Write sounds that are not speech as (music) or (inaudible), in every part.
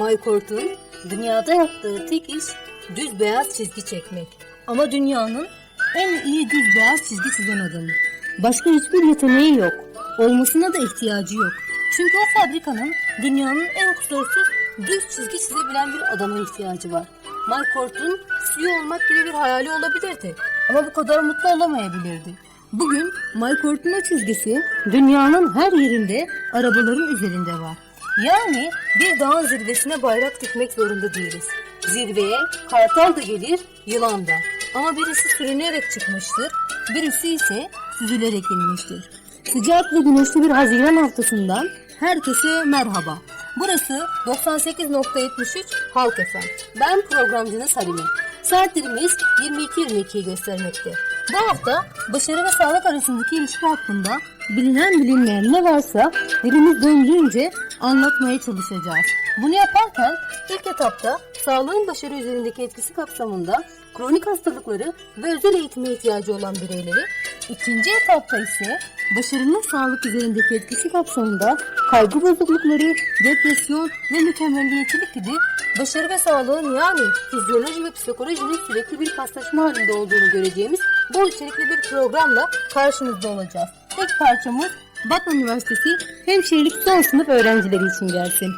Maykort'un dünyada yaptığı tek iş düz beyaz çizgi çekmek. Ama dünyanın en iyi düz beyaz çizgi çizen adamı. Başka hiçbir yeteneği yok. Olmasına da ihtiyacı yok. Çünkü o fabrikanın dünyanın en kusursuz düz çizgi çizebilen bir adama ihtiyacı var. Maykort'un CEO olmak gibi bir hayali olabilirdi. Ama bu kadar mutlu olamayabilirdi. Bugün Maykort'un o çizgisi dünyanın her yerinde arabaların üzerinde var. Yani bir dağın zirvesine bayrak dikmek zorunda değiliz. Zirveye kartal da gelir, yılan da. Ama birisi sürünerek çıkmıştır, birisi ise süzülerek inmiştir. Sıcak ve güneşli bir Haziran haftasından herkese merhaba. Burası 98.73 Halk FM. Ben programcınız Halime. Saatlerimiz 22.22'yi göstermekte. Bu hafta başarı ve sağlık arasındaki ilişki hakkında bilinen bilinmeyen ne varsa dilimiz döndüğünce anlatmaya çalışacağız. Bunu yaparken ilk etapta sağlığın başarı üzerindeki etkisi kapsamında kronik hastalıkları ve özel eğitime ihtiyacı olan bireyleri, ikinci etapta ise başarının sağlık üzerindeki etkisi kapsamında kaygı bozuklukları, depresyon ve mükemmelliyetçilik gibi başarı ve sağlığın yani fizyoloji ve psikolojinin sürekli bir paslaşma halinde olduğunu göreceğimiz bol içerikli bir programla karşınızda olacağız. İlk parçamız Batman Üniversitesi Hemşirelik son sınıf öğrencileri için gelsin.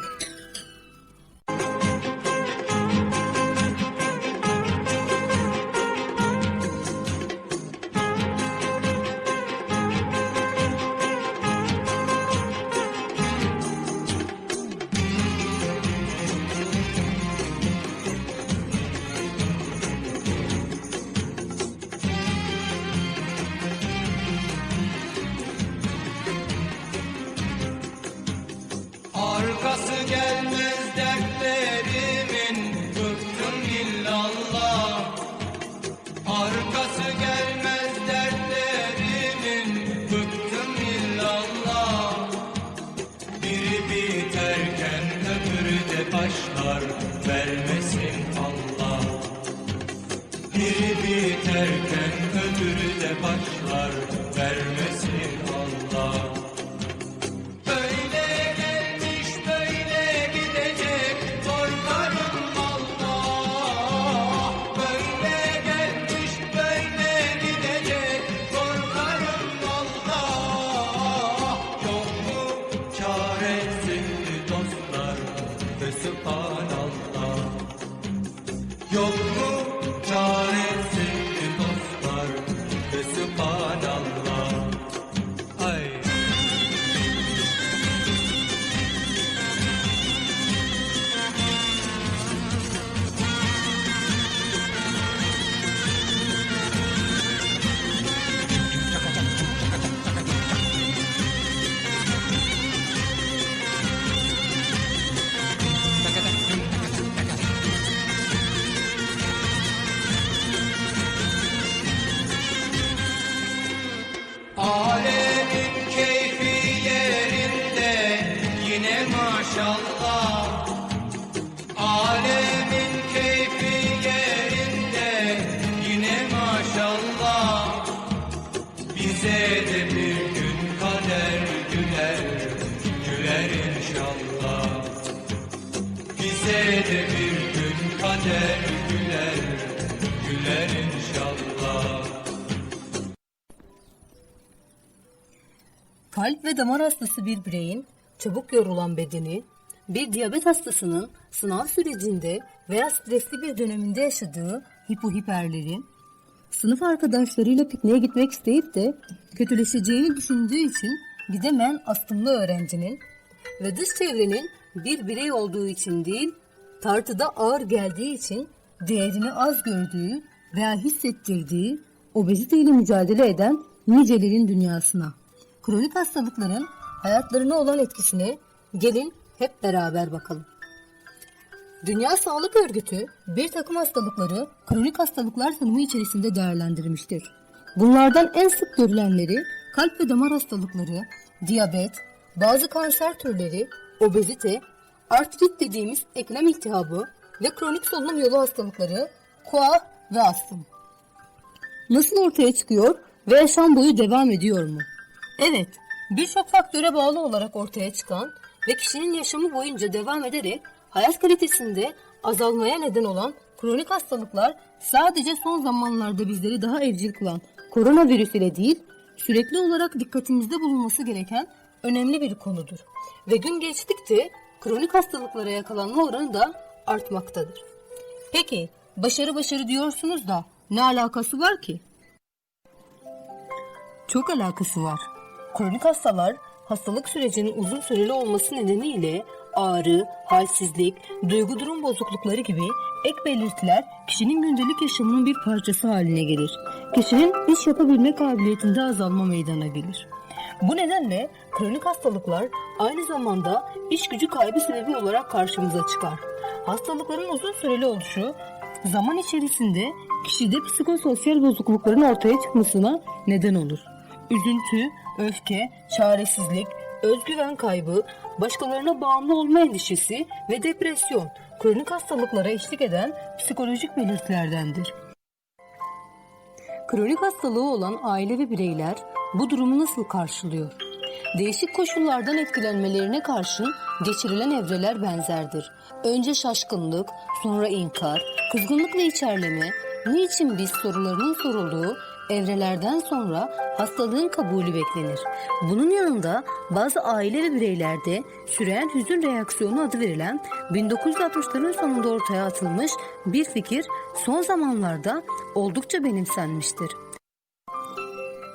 Kalp ve damar hastası bir bireyin çabuk yorulan bedeni, bir diyabet hastasının sınav sürecinde veya stresli bir döneminde yaşadığı hipohiperleri, sınıf arkadaşlarıyla pikniğe gitmek isteyip de kötüleşeceğini düşündüğü için gidemeyen astımlı öğrencinin ve dış çevrenin bir birey olduğu için değil, tartıda ağır geldiği için değerini az gördüğü veya hissettirdiği obeziteyle mücadele eden nicelerin dünyasına. Kronik hastalıkların hayatlarına olan etkisine gelin hep beraber bakalım. Dünya Sağlık Örgütü bir takım hastalıkları kronik hastalıklar tanımı içerisinde değerlendirmiştir. Bunlardan en sık görülenleri kalp ve damar hastalıkları, diyabet, bazı kanser türleri, obezite, artrit dediğimiz eklem iltihabı ve kronik solunum yolu hastalıkları, koa ve astım. Nasıl ortaya çıkıyor ve yaşam boyu devam ediyor mu? Evet, birçok faktöre bağlı olarak ortaya çıkan ve kişinin yaşamı boyunca devam ederek hayat kalitesinde azalmaya neden olan kronik hastalıklar sadece son zamanlarda bizleri daha evcil kılan koronavirüs ile değil, sürekli olarak dikkatimizde bulunması gereken önemli bir konudur. Ve gün geçtikçe kronik hastalıklara yakalanma oranı da artmaktadır. Peki başarı başarı diyorsunuz da ne alakası var ki? Çok alakası var. Kronik hastalar hastalık sürecinin uzun süreli olması nedeniyle ağrı, halsizlik, duygu durum bozuklukları gibi ek belirtiler kişinin gündelik yaşamının bir parçası haline gelir. Kişinin iş yapabilme kabiliyetinde azalma meydana gelir. Bu nedenle kronik hastalıklar aynı zamanda iş gücü kaybı sebebi olarak karşımıza çıkar. Hastalıkların uzun süreli oluşu zaman içerisinde kişide psikososyal bozuklukların ortaya çıkmasına neden olur. Üzüntü, öfke, çaresizlik, özgüven kaybı, başkalarına bağımlı olma endişesi ve depresyon kronik hastalıklara eşlik eden psikolojik belirtilerdendir. Kronik hastalığı olan aile ve bireyler bu durumu nasıl karşılıyor? Değişik koşullardan etkilenmelerine karşın geçirilen evreler benzerdir. Önce şaşkınlık, sonra inkar, kızgınlık ve içerleme, niçin biz sorularının sorulduğu evrelerden sonra hastalığın kabulü beklenir. Bunun yanında bazı aile ve bireylerde süreyen hüzün reaksiyonu adı verilen 1960'ların sonunda ortaya atılmış bir fikir son zamanlarda oldukça benimsenmiştir.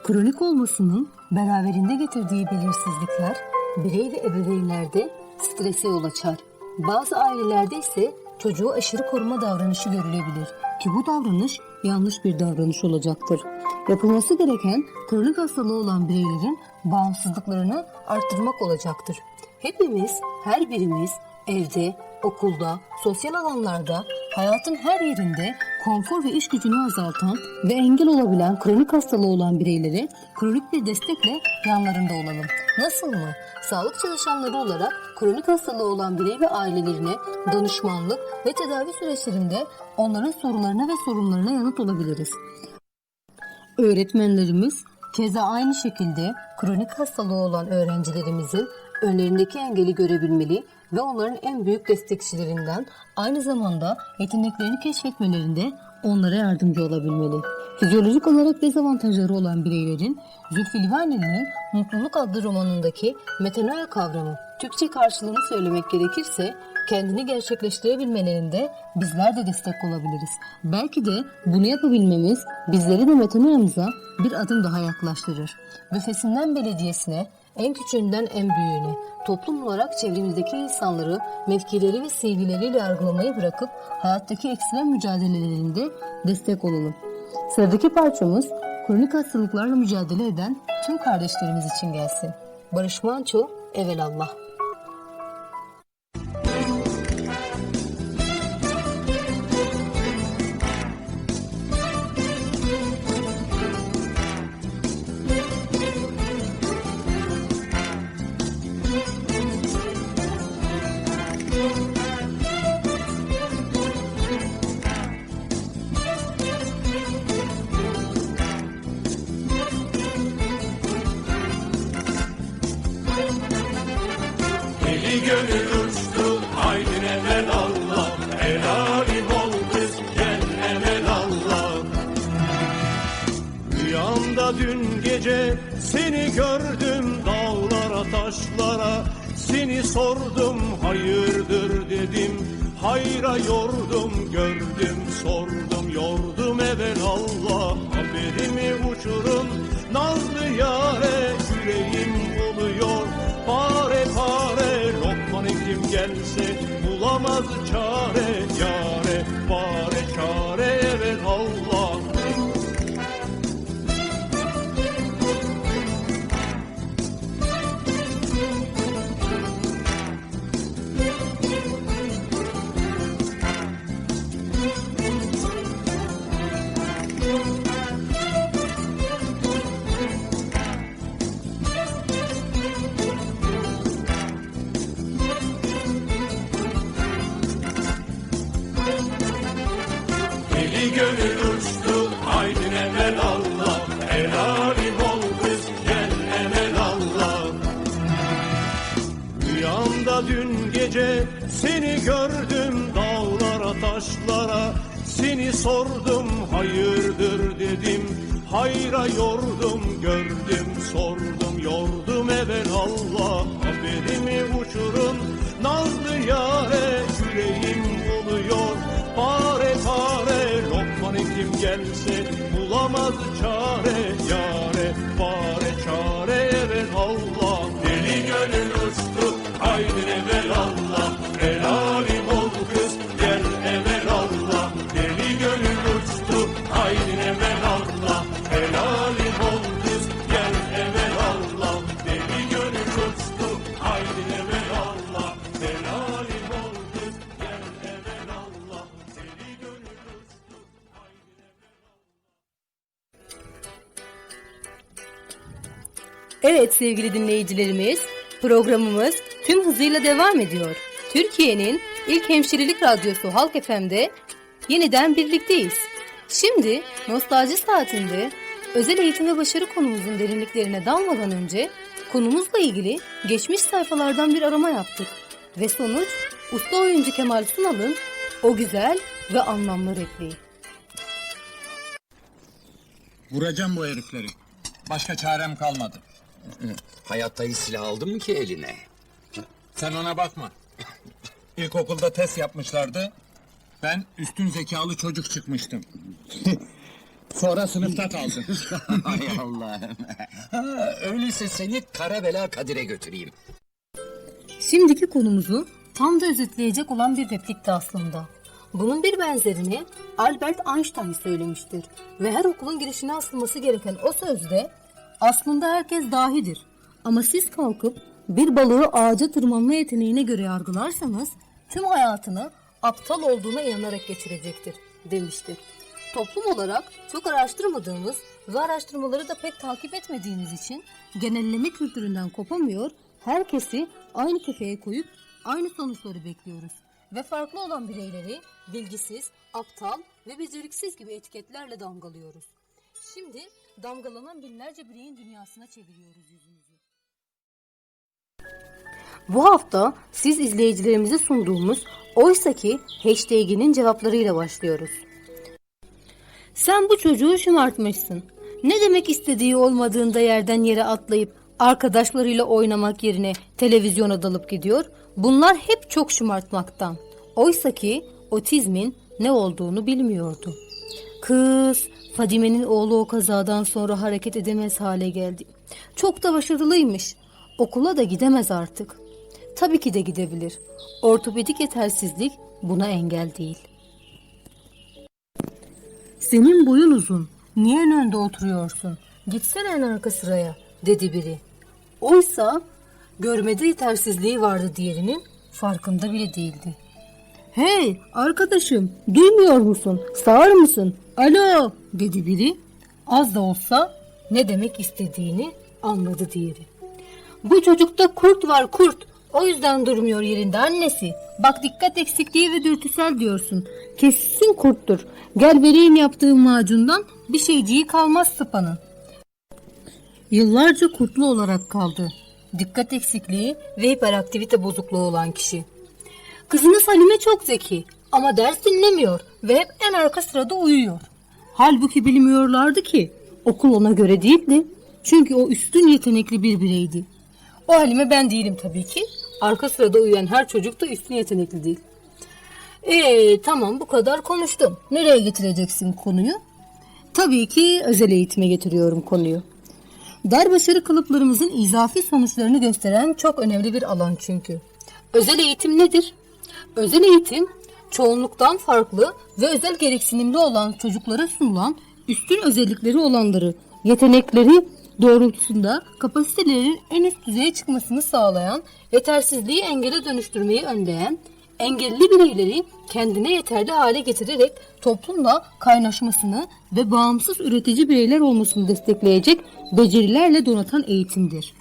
Kronik olmasının beraberinde getirdiği belirsizlikler birey ve ebeveynlerde strese yol açar. Bazı ailelerde ise çocuğu aşırı koruma davranışı görülebilir ki bu davranış yanlış bir davranış olacaktır. Yapılması gereken kronik hastalığı olan bireylerin bağımsızlıklarını arttırmak olacaktır. Hepimiz, her birimiz evde, okulda, sosyal alanlarda, hayatın her yerinde konfor ve iş gücünü azaltan ve engel olabilen kronik hastalığı olan bireyleri kronik bir destekle yanlarında olalım. Nasıl mı? Sağlık çalışanları olarak kronik hastalığı olan birey ve ailelerine danışmanlık ve tedavi süreçlerinde onların sorularına ve sorunlarına yanıt olabiliriz. Öğretmenlerimiz keza aynı şekilde kronik hastalığı olan öğrencilerimizin önlerindeki engeli görebilmeli ve onların en büyük destekçilerinden aynı zamanda yeteneklerini keşfetmelerinde onlara yardımcı olabilmeli. Fizyolojik olarak dezavantajları olan bireylerin Zülfü Livaneli'nin Mutluluk adlı romanındaki metanoia kavramı Türkçe karşılığını söylemek gerekirse kendini gerçekleştirebilmelerinde bizler de destek olabiliriz. Belki de bunu yapabilmemiz bizleri de metanoyamıza bir adım daha yaklaştırır. Büfesinden belediyesine, en küçüğünden en büyüğüne, toplum olarak çevremizdeki insanları mevkileri ve sevgileriyle yargılamayı bırakıp hayattaki ekstrem mücadelelerinde destek olalım. Sıradaki parçamız kronik hastalıklarla mücadele eden tüm kardeşlerimiz için gelsin. Barış Manço, Evelallah. Deli Seni sordum hayırdır? dedim. Hayra yordum gördüm sordum. Yordum evvel Allah Haberimi uçurun. Nazlı yare yüreğim oluyor. Pare pare lokman kim gelse bulamaz çare. Yare Pare evvel Allah. El alim ol kız gel evvel Allah. Rüyamda dün gece Seni gördüm dağlara taşlara. Seni sordum hayırdır? dedim. Hayra yordum. Gördüm sordum yordum evvel Allah. Haberimi uçurun nazlı yare Yüreğim oluyor pare pare Lokman hekim gelse bulamaz çare Yare pare Evet sevgili dinleyicilerimiz, programımız tüm hızıyla devam ediyor. Türkiye'nin ilk hemşirelik radyosu Halk FM'de yeniden birlikteyiz. Şimdi nostalji saatinde özel eğitim ve başarı konumuzun derinliklerine dalmadan önce konumuzla ilgili geçmiş sayfalardan bir arama yaptık. Ve sonuç usta oyuncu Kemal Sunal'ın o güzel ve anlamlı repliği. Vuracağım bu herifleri. Başka çarem kalmadı. Hayatta hiç silah aldın mı ki eline? Sen ona bakma. (laughs) İlkokulda test yapmışlardı. Ben üstün zekalı çocuk çıkmıştım. (laughs) Sonra sınıfta kaldım. (laughs) Hay Allah'ım. Ha, Öyleyse seni kara bela Kadir'e götüreyim. Şimdiki konumuzu tam da özetleyecek olan bir replikti aslında. Bunun bir benzerini Albert Einstein söylemiştir. Ve her okulun girişine asılması gereken o sözde aslında herkes dahidir. Ama siz kalkıp bir balığı ağaca tırmanma yeteneğine göre yargılarsanız tüm hayatını aptal olduğuna inanarak geçirecektir demiştir. Toplum olarak çok araştırmadığımız ve araştırmaları da pek takip etmediğimiz için genelleme kültüründen kopamıyor, herkesi aynı kefeye koyup aynı sonuçları bekliyoruz. Ve farklı olan bireyleri bilgisiz, aptal ve beceriksiz gibi etiketlerle damgalıyoruz. Şimdi damgalanan binlerce bireyin dünyasına çeviriyoruz yüzümüzü. Bu hafta siz izleyicilerimize sunduğumuz Oysaki hashtag'inin cevaplarıyla başlıyoruz. Sen bu çocuğu şımartmışsın. Ne demek istediği olmadığında yerden yere atlayıp arkadaşlarıyla oynamak yerine televizyona dalıp gidiyor. Bunlar hep çok şımartmaktan. Oysa ki otizmin ne olduğunu bilmiyordu. Kız, Fadime'nin oğlu o kazadan sonra hareket edemez hale geldi. Çok da başarılıymış. Okula da gidemez artık. Tabii ki de gidebilir. Ortopedik yetersizlik buna engel değil. Senin boyun uzun. Niye en önde oturuyorsun? Gitsene en arka sıraya, dedi biri. Oysa görmede yetersizliği vardı diğerinin, farkında bile değildi. Hey arkadaşım, duymuyor musun? Sağır mısın? Alo, dedi biri. Az da olsa ne demek istediğini anladı diğeri. Bu çocukta kurt var kurt. O yüzden durmuyor yerinde annesi. Bak dikkat eksikliği ve dürtüsel diyorsun. Kesin kurttur. Gel vereyim yaptığım macundan bir şeyciği kalmaz sıpanın. Yıllarca kurtlu olarak kaldı. Dikkat eksikliği ve hiperaktivite bozukluğu olan kişi. Kızınız Halime çok zeki ama ders dinlemiyor ve hep en arka sırada uyuyor. Halbuki bilmiyorlardı ki okul ona göre değildi. Çünkü o üstün yetenekli bir bireydi. O Halime ben değilim tabii ki. Arka sırada uyuyan her çocuk da üstün yetenekli değil. Ee tamam bu kadar konuştum. Nereye getireceksin konuyu? Tabii ki özel eğitime getiriyorum konuyu. Dar başarı kalıplarımızın izafi sonuçlarını gösteren çok önemli bir alan çünkü. Özel eğitim nedir? Özel eğitim çoğunluktan farklı ve özel gereksinimli olan çocuklara sunulan üstün özellikleri olanları, yetenekleri doğrultusunda kapasitelerinin en üst düzeye çıkmasını sağlayan, yetersizliği engele dönüştürmeyi önleyen, engelli bireyleri kendine yeterli hale getirerek toplumla kaynaşmasını ve bağımsız üretici bireyler olmasını destekleyecek becerilerle donatan eğitimdir.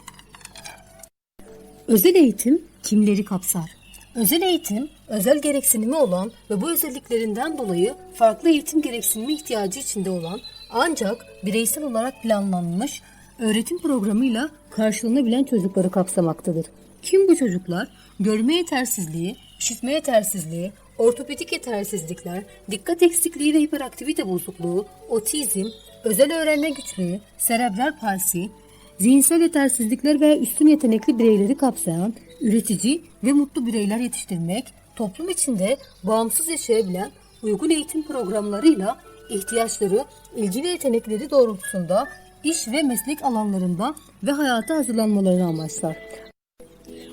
Özel eğitim kimleri kapsar? Özel eğitim, özel gereksinimi olan ve bu özelliklerinden dolayı farklı eğitim gereksinimi ihtiyacı içinde olan ancak bireysel olarak planlanmış öğretim programıyla karşılanabilen çocukları kapsamaktadır. Kim bu çocuklar? Görme yetersizliği, işitme yetersizliği, ortopedik yetersizlikler, dikkat eksikliği ve hiperaktivite bozukluğu, otizm, özel öğrenme güçlüğü, serebral palsi, zihinsel yetersizlikler veya üstün yetenekli bireyleri kapsayan üretici ve mutlu bireyler yetiştirmek, toplum içinde bağımsız yaşayabilen uygun eğitim programlarıyla ihtiyaçları, ilgi ve yetenekleri doğrultusunda iş ve meslek alanlarında ve hayata hazırlanmalarını amaçlar.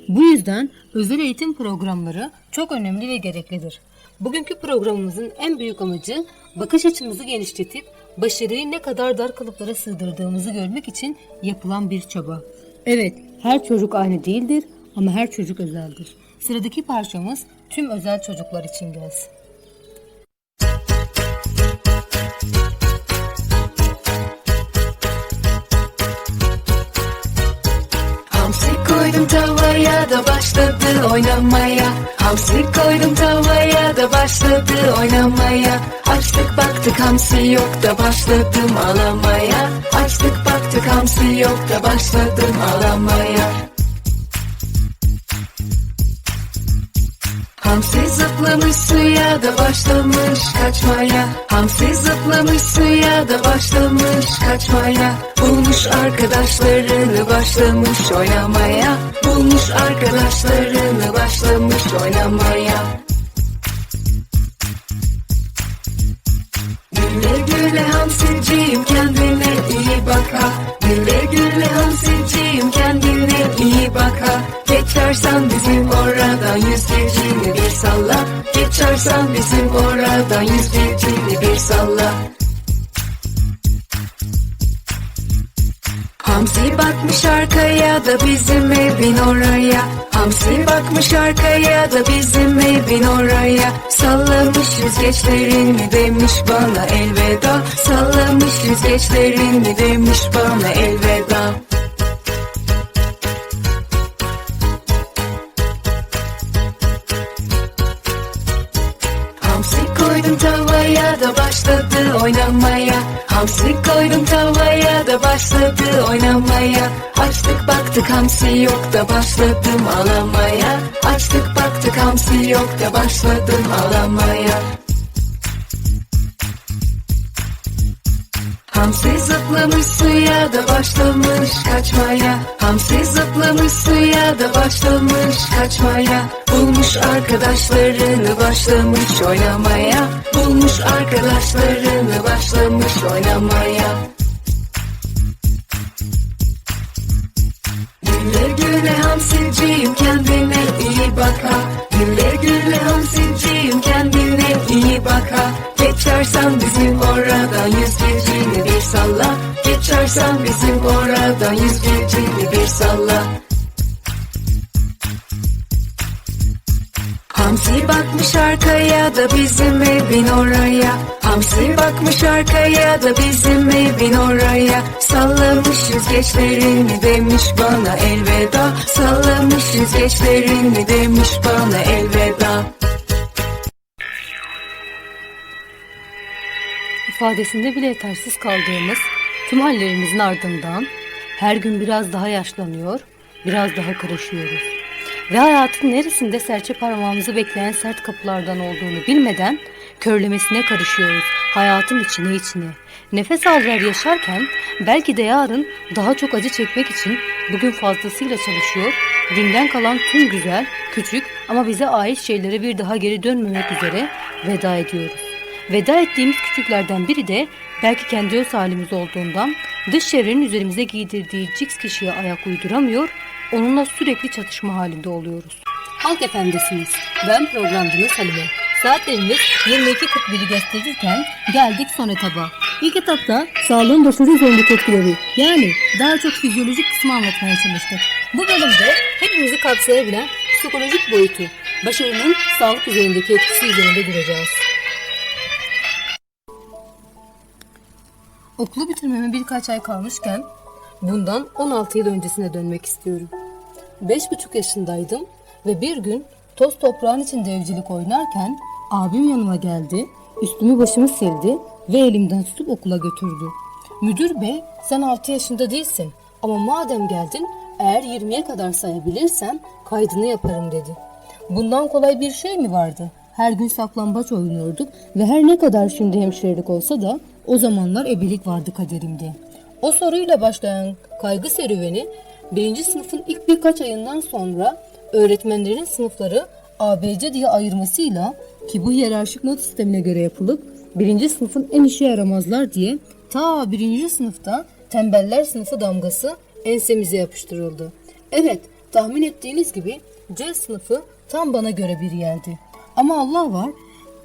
Bu yüzden özel eğitim programları çok önemli ve gereklidir. Bugünkü programımızın en büyük amacı bakış açımızı genişletip başarıyı ne kadar dar kalıplara sığdırdığımızı görmek için yapılan bir çaba. Evet, her çocuk aynı değildir ama her çocuk özeldir. Sıradaki parçamız tüm özel çocuklar için gelsin. Hamsi koydum tavaya da başladı oynamaya Hamsi koydum tavaya da başladı oynamaya Açtık baktık hamsi yok da başladım alamaya Açtık baktık hamsi yok da başladım alamaya Hamsi zıplamış suya da başlamış kaçmaya. Hamsi zıplamış suya da başlamış kaçmaya. Bulmuş arkadaşlarını başlamış oynamaya. Bulmuş arkadaşlarını başlamış oynamaya Güle hamsiciyim kendine iyi bak ha Güle güle hamsiciyim kendine iyi bak ha Geçersen bizim oradan yüzgecini bir salla. Geçersen bizim oradan yüzgecini bir salla. Hamsi bakmış arkaya da bizim evin oraya Hamsi bakmış arkaya da bizim evin oraya. Sallamış yüzgeçlerini demiş bana elveda. Sallamış yüzgeçlerini demiş bana elveda da başladı oynamaya. Hamsi koydum tavaya da başladı oynamaya. Açtık baktık hamsi yok da başladım alamaya. Açtık baktık hamsi yok da başladım alamaya. Hamsi zıplamış suya da başlamış kaçmaya. Hamsi zıplamış suya da başlamış kaçmaya. Bulmuş arkadaşlarını başlamış oynamaya Bulmuş arkadaşlarını başlamış oynamaya. Güle güle hamsiciyim kendine iyi bak ha Güle güle hamsiciyim kendine iyi bak ha Geçersen bizim oradan yüzgecini bir salla. Geçersen bizim oradan yüzgecini bir salla Hamsi bakmış arkaya da bizim evin oraya. Hamsi bakmış arkaya da bizim evin oraya. Sallamış yüzgeçlerini demiş bana elveda. Sallamış yüzgeçlerini demiş bana elveda. İfadesinde bile yetersiz kaldığımız tüm hallerimizin ardından her gün biraz daha yaşlanıyor, biraz daha karışıyoruz. Ve hayatın neresinde serçe parmağımızı bekleyen sert kapılardan olduğunu bilmeden körlemesine karışıyoruz. Hayatın içine içine. Nefes al yaşarken belki de yarın daha çok acı çekmek için bugün fazlasıyla çalışıyor. Dünden kalan tüm güzel, küçük ama bize ait şeylere bir daha geri dönmemek üzere veda ediyoruz. Veda ettiğimiz küçüklerden biri de belki kendi öz halimiz olduğundan dış çevrenin üzerimize giydirdiği cix kişiye ayak uyduramıyor, onunla sürekli çatışma halinde oluyoruz. Halk efendisiniz. Ben programcınız Halime. Saatlerimiz 22.41'i gösterirken geldik son etaba. İlk etapta sağlığın başarı üzerindeki etkileri yani daha çok fizyolojik kısmı anlatmaya çalıştık. Bu bölümde hepimizi kapsayabilen psikolojik boyutu, başarının sağlık üzerindeki etkisi üzerinde duracağız. Okulu bitirmeme birkaç ay kalmışken bundan 16 yıl öncesine dönmek istiyorum. 5,5 yaşındaydım ve bir gün toz toprağın içinde evcilik oynarken abim yanıma geldi, üstümü başımı sildi ve elimden tutup okula götürdü. Müdür bey sen 6 yaşında değilsin ama madem geldin eğer 20'ye kadar sayabilirsen kaydını yaparım dedi. Bundan kolay bir şey mi vardı? Her gün saklambaç oynuyorduk ve her ne kadar şimdi hemşirelik olsa da o zamanlar ebelik vardı kaderimde. O soruyla başlayan kaygı serüveni birinci sınıfın ilk birkaç ayından sonra öğretmenlerin sınıfları ABC diye ayırmasıyla ki bu hiyerarşik not sistemine göre yapılıp birinci sınıfın en işe yaramazlar diye ta birinci sınıfta tembeller sınıfı damgası ensemize yapıştırıldı. Evet tahmin ettiğiniz gibi C sınıfı tam bana göre bir yerdi. Ama Allah var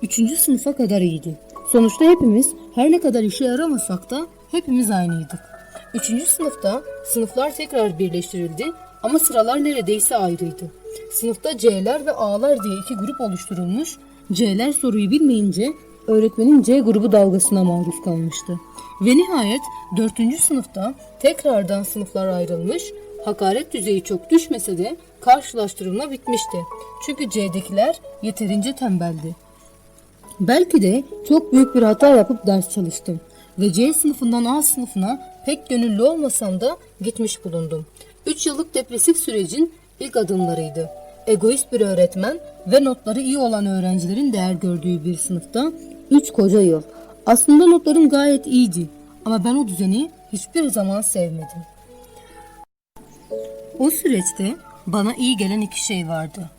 üçüncü sınıfa kadar iyiydi. Sonuçta hepimiz her ne kadar işe yaramasak da hepimiz aynıydık. Üçüncü sınıfta sınıflar tekrar birleştirildi ama sıralar neredeyse ayrıydı. Sınıfta C'ler ve A'lar diye iki grup oluşturulmuş. C'ler soruyu bilmeyince öğretmenin C grubu dalgasına maruz kalmıştı. Ve nihayet dördüncü sınıfta tekrardan sınıflar ayrılmış. Hakaret düzeyi çok düşmese de karşılaştırılma bitmişti. Çünkü C'dekiler yeterince tembeldi. Belki de çok büyük bir hata yapıp ders çalıştım. Ve C sınıfından A sınıfına pek gönüllü olmasam da gitmiş bulundum. 3 yıllık depresif sürecin ilk adımlarıydı. Egoist bir öğretmen ve notları iyi olan öğrencilerin değer gördüğü bir sınıfta 3 koca yıl. Aslında notlarım gayet iyiydi ama ben o düzeni hiçbir zaman sevmedim. O süreçte bana iyi gelen iki şey vardı.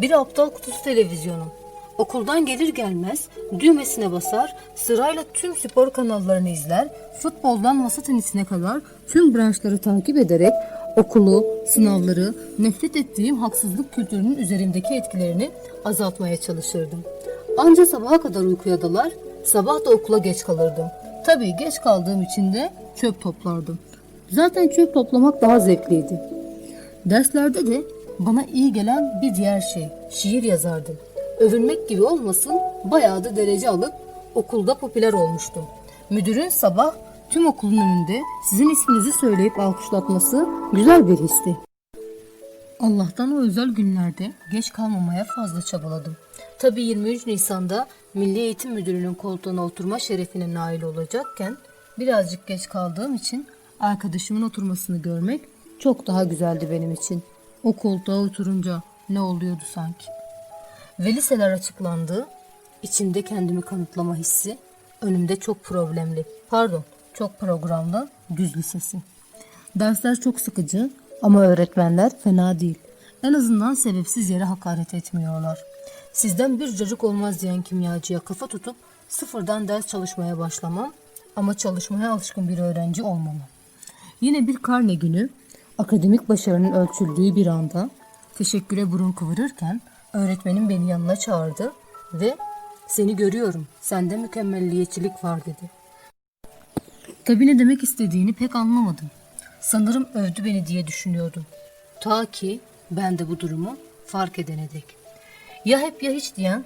Biri aptal kutusu televizyonu. Okuldan gelir gelmez düğmesine basar, sırayla tüm spor kanallarını izler, futboldan masa tenisine kadar tüm branşları takip ederek okulu, sınavları, nefret ettiğim haksızlık kültürünün üzerimdeki etkilerini azaltmaya çalışırdım. Anca sabaha kadar uykuya dalar, sabah da okula geç kalırdım. Tabii geç kaldığım için de çöp toplardım. Zaten çöp toplamak daha zevkliydi. Derslerde de bana iyi gelen bir diğer şey, şiir yazardım. Övünmek gibi olmasın, bayağı da derece alıp okulda popüler olmuştum. Müdürün sabah tüm okulun önünde sizin isminizi söyleyip alkışlatması güzel bir histi. Allah'tan o özel günlerde geç kalmamaya fazla çabaladım. Tabii 23 Nisan'da Milli Eğitim Müdürü'nün koltuğuna oturma şerefine nail olacakken birazcık geç kaldığım için arkadaşımın oturmasını görmek çok daha güzeldi benim için. O koltuğa oturunca ne oluyordu sanki. Ve liseler açıklandı. İçinde kendimi kanıtlama hissi. Önümde çok problemli, pardon çok programlı düz lisesi. Dersler çok sıkıcı ama öğretmenler fena değil. En azından sebepsiz yere hakaret etmiyorlar. Sizden bir cacık olmaz diyen kimyacıya kafa tutup sıfırdan ders çalışmaya başlamam ama çalışmaya alışkın bir öğrenci olmamam. Yine bir karne günü akademik başarının ölçüldüğü bir anda teşekküre burun kıvırırken öğretmenim beni yanına çağırdı ve seni görüyorum sende mükemmelliyetçilik var dedi. Tabii ne demek istediğini pek anlamadım. Sanırım övdü beni diye düşünüyordum. Ta ki ben de bu durumu fark edene dek. Ya hep ya hiç diyen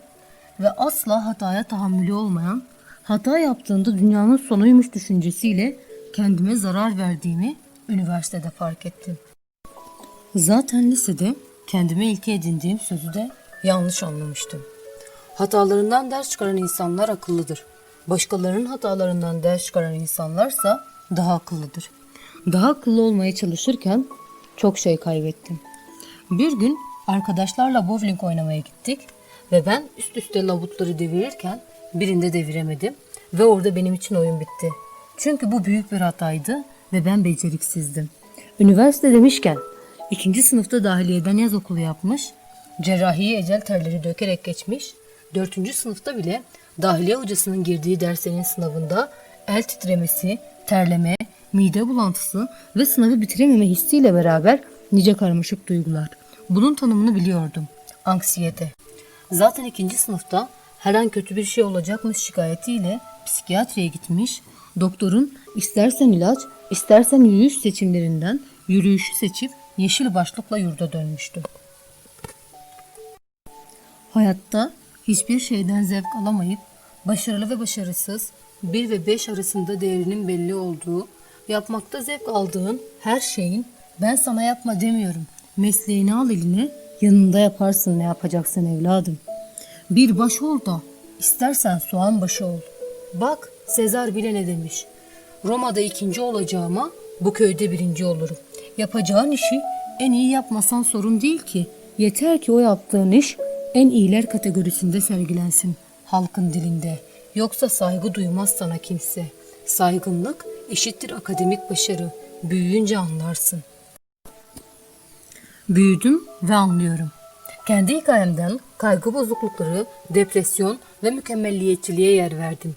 ve asla hataya tahammülü olmayan, hata yaptığında dünyanın sonuymuş düşüncesiyle kendime zarar verdiğimi üniversitede fark ettim. Zaten lisede kendime ilke edindiğim sözü de yanlış anlamıştım. Hatalarından ders çıkaran insanlar akıllıdır. Başkalarının hatalarından ders çıkaran insanlarsa daha akıllıdır. Daha akıllı olmaya çalışırken çok şey kaybettim. Bir gün arkadaşlarla bowling oynamaya gittik ve ben üst üste labutları devirirken birinde deviremedim ve orada benim için oyun bitti. Çünkü bu büyük bir hataydı ve ben beceriksizdim. Üniversite demişken ikinci sınıfta dahiliyeden yaz okulu yapmış, cerrahiyi ecel terleri dökerek geçmiş, dördüncü sınıfta bile dahiliye hocasının girdiği derslerin sınavında el titremesi, terleme, mide bulantısı ve sınavı bitirememe hissiyle beraber nice karmaşık duygular. Bunun tanımını biliyordum. Anksiyete. Zaten ikinci sınıfta her an kötü bir şey olacakmış şikayetiyle psikiyatriye gitmiş. Doktorun istersen ilaç, istersen yürüyüş seçimlerinden yürüyüşü seçip yeşil başlıkla yurda dönmüştü. Hayatta hiçbir şeyden zevk alamayıp başarılı ve başarısız, 1 ve 5 arasında değerinin belli olduğu, yapmakta zevk aldığın her şeyin ben sana yapma demiyorum. Mesleğini al eline, yanında yaparsın ne yapacaksın evladım. Bir baş ol da istersen soğan başı ol. Bak Sezar bile ne demiş. Roma'da ikinci olacağıma bu köyde birinci olurum. Yapacağın işi en iyi yapmasan sorun değil ki. Yeter ki o yaptığın iş en iyiler kategorisinde sergilensin halkın dilinde. Yoksa saygı duymaz sana kimse. Saygınlık eşittir akademik başarı. Büyüyünce anlarsın. Büyüdüm ve anlıyorum. Kendi hikayemden kaygı bozuklukları, depresyon ve mükemmelliyetçiliğe yer verdim.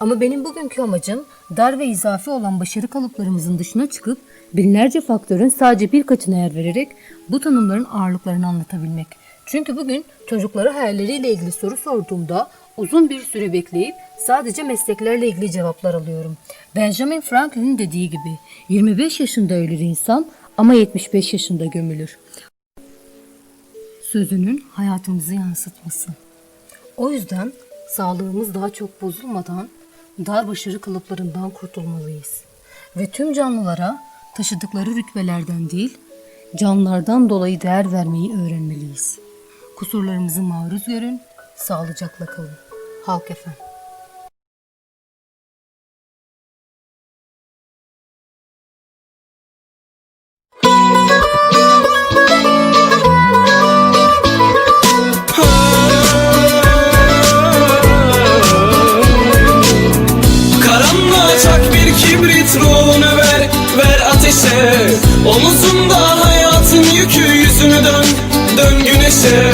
Ama benim bugünkü amacım dar ve izafi olan başarı kalıplarımızın dışına çıkıp binlerce faktörün sadece birkaçına yer vererek bu tanımların ağırlıklarını anlatabilmek. Çünkü bugün çocuklara hayalleriyle ilgili soru sorduğumda uzun bir süre bekleyip sadece mesleklerle ilgili cevaplar alıyorum. Benjamin Franklin'in dediği gibi 25 yaşında ölür insan ama 75 yaşında gömülür sözünün hayatımızı yansıtması. O yüzden sağlığımız daha çok bozulmadan dar başarı kalıplarından kurtulmalıyız. Ve tüm canlılara taşıdıkları rütbelerden değil, canlardan dolayı değer vermeyi öğrenmeliyiz. Kusurlarımızı maruz görün, sağlıcakla kalın. Halk efendim. Omuzunda hayatın yükü yüzünü dön. Dön güneşe.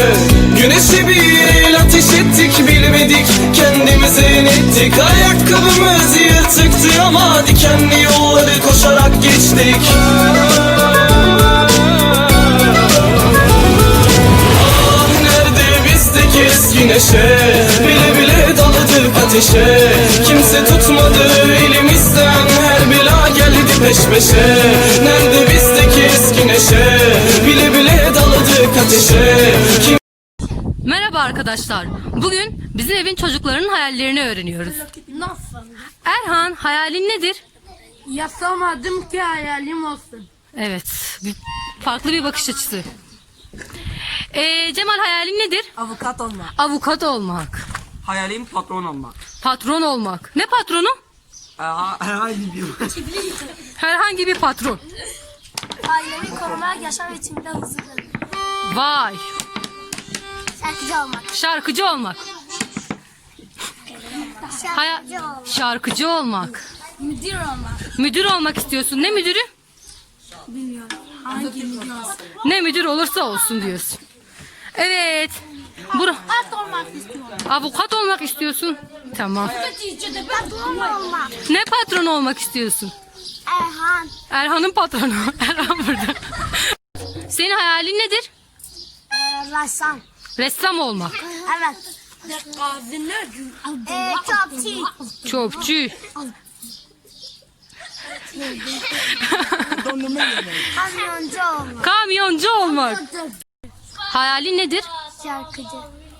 Güneşe bir el ateş ettik bilmedik. Kendimize inettik Ayakkabımız yırtıktı ama Dikenli yolları koşarak geçtik. Ah nerede bizdeki eski neşe? Bile bile daladık ateşe. Kimse tutmadı elimizden. Her bela geldi peş peşe. Nerede Merhaba arkadaşlar. Bugün bizim evin çocuklarının hayallerini öğreniyoruz. Nasıl? Erhan hayalin nedir? Yasamadım ki hayalim olsun. Evet, bir, farklı bir bakış açısı. Ee, Cemal hayalin nedir? Avukat olmak. Avukat olmak, Hayalim patron olmak. patron olmak. Ne patronu? Aha, herhangi bir Herhangi bir patron. Ailemi korumak, yaşam biçiminde huzurlu. Vay, Şarkıcı olmak. şarkıcı olmak. Haya- şarkıcı olmak. Müdür olmak. Müdür olmak istiyorsun. Ne müdürü? Bilmiyorum. Hangi müdür? Ne müdür olursa olsun diyorsun. Evet. Bur At olmak istiyorum. avukat olmak istiyorsun. Tamam. Neticede patron olmak. Ne patron olmak istiyorsun? Erhan. Erhan'ın patronu. (laughs) Erhan burada. Senin hayalin nedir? Ressam. Ressam olmak. Evet. Ee, çöpçü. Çöpçü. Kamyoncu olmak. Kamyoncu olmak. Hayalin nedir? Şarkıcı.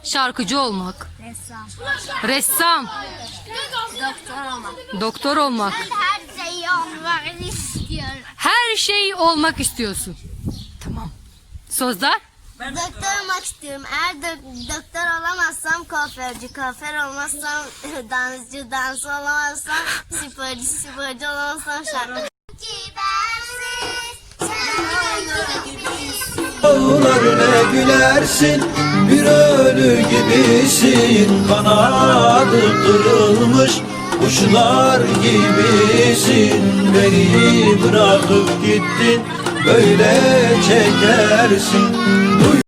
Şarkıcı olmak. Ressam. Ressam. Doktor olmak. Doktor olmak. Her şeyi olmak istiyorum. Her şey olmak istiyorsun. Tamam. Sözler? Doktor olmak istiyorum. Eğer dok- doktor olamazsam kuaförcü, kuaför olmazsam (laughs) dansçı, dans olamazsam sporcu, sporcu olamazsam şarkıcı. Dağlarına gülersin Bir ölü gibisin Kanadı kırılmış Kuşlar gibisin Beni bırakıp gittin Böyle çekersin